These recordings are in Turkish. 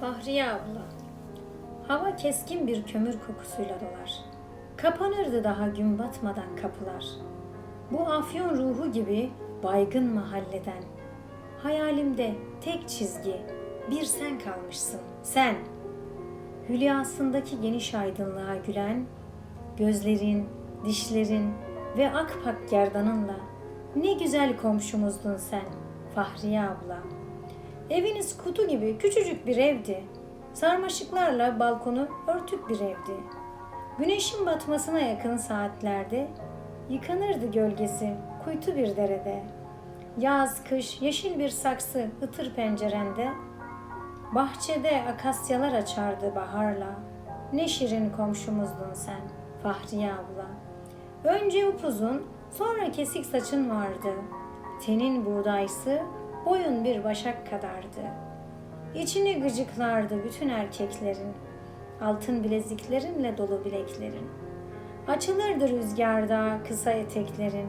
Fahriye abla. Hava keskin bir kömür kokusuyla dolar. Kapanırdı daha gün batmadan kapılar. Bu afyon ruhu gibi baygın mahalleden. Hayalimde tek çizgi, bir sen kalmışsın, sen. Hülyasındaki geniş aydınlığa gülen, gözlerin, dişlerin ve akpak gerdanınla ne güzel komşumuzdun sen, Fahriye abla. Eviniz kutu gibi küçücük bir evdi. Sarmaşıklarla balkonu örtük bir evdi. Güneşin batmasına yakın saatlerde yıkanırdı gölgesi kuytu bir derede. Yaz, kış, yeşil bir saksı ıtır pencerende. Bahçede akasyalar açardı baharla. Ne şirin komşumuzdun sen, Fahriye abla. Önce upuzun, sonra kesik saçın vardı. Tenin buğdaysı, boyun bir başak kadardı. İçini gıcıklardı bütün erkeklerin. Altın bileziklerinle dolu bileklerin. Açılırdı rüzgarda kısa eteklerin.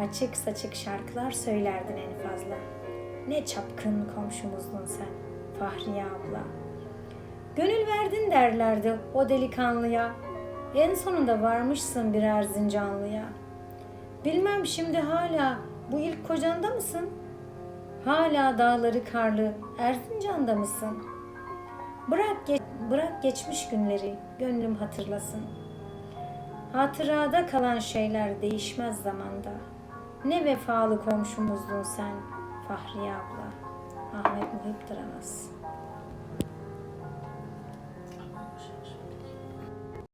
Açık saçık şarkılar söylerdin en fazla. Ne çapkın komşumuzdun sen, Fahriye abla. Gönül verdin derlerdi o delikanlıya. En sonunda varmışsın bir Erzincanlıya. Bilmem şimdi hala bu ilk kocanda mısın? Hala dağları karlı Erzincan'da mısın? Bırak ge- bırak geçmiş günleri gönlüm hatırlasın. Hatırada kalan şeyler değişmez zamanda. Ne vefalı komşumuzdun sen Fahriye abla. Ahmet Muhip Dıramaz.